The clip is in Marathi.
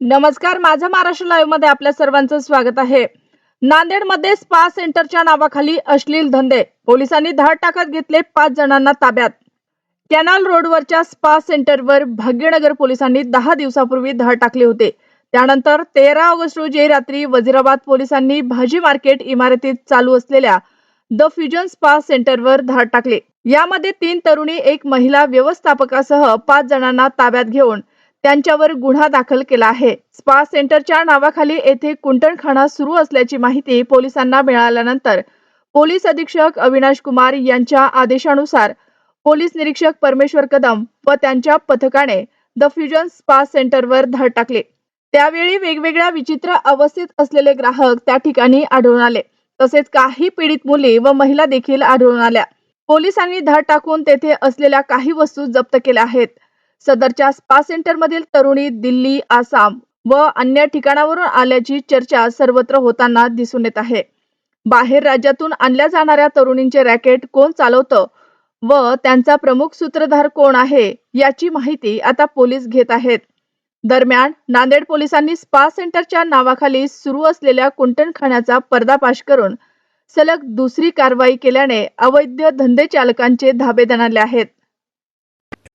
नमस्कार माझा महाराष्ट्र लाईव्हमध्ये आपल्या सर्वांचं स्वागत आहे. नांदेडमध्ये स्पा सेंटरच्या नावाखाली अश्लील धंदे. पोलिसांनी धाड टाकत घेतले पाच जणांना ताब्यात. कॅनल रोडवरच्या स्पा सेंटरवर भाग्यनगर पोलिसांनी दहा दिवसापूर्वी धाड टाकले होते. त्यानंतर तेरा ऑगस्ट रोजी रात्री वजिराबाद पोलिसांनी भाजी मार्केट इमारतीत चालू असलेल्या द फ्युजन स्पा सेंटरवर धाड टाकले. यामध्ये तीन तरुणी एक महिला व्यवस्थापकासह पाच जणांना ताब्यात घेऊन त्यांच्यावर गुन्हा दाखल केला आहे. स्पा सेंटरच्या नावाखाली येथे कुंटणखाना सुरू असल्याची माहिती पोलिसांना मिळाल्यानंतर पोलीस अधीक्षक अविनाश कुमार यांच्या आदेशानुसार पोलीस निरीक्षक परमेश्वर कदम व त्यांच्या पथकाने द फ्युजन स्पा सेंटरवर धाड टाकले. त्यावेळी वेगवेगळ्या विचित्र अवस्थेत असलेले ग्राहक त्या ठिकाणी आढळून आले. तसेच काही पीडित मुली व महिला देखील आढळून आल्या. पोलिसांनी धाड टाकून तेथे असलेल्या काही वस्तू जप्त केल्या आहेत. सदरच्या स्पा सेंटरमधील तरुणी दिल्ली आसाम व अन्य ठिकाणावरून आल्याची चर्चा सर्वत्र होताना दिसून येत आहे. बाहेर राज्यातून आणल्या जाणाऱ्या तरुणींचे रॅकेट कोण चालवतं व त्यांचा प्रमुख सूत्रधार कोण आहे याची माहिती आता पोलीस घेत आहेत. दरम्यान नांदेड पोलिसांनी स्पा सेंटरच्या नावाखाली सुरू असलेल्या कुंटणखाण्याचा पर्दाफाश करून सलग दुसरी कारवाई केल्याने अवैध धंदे चालकांचे धाबे दणाले आहेत.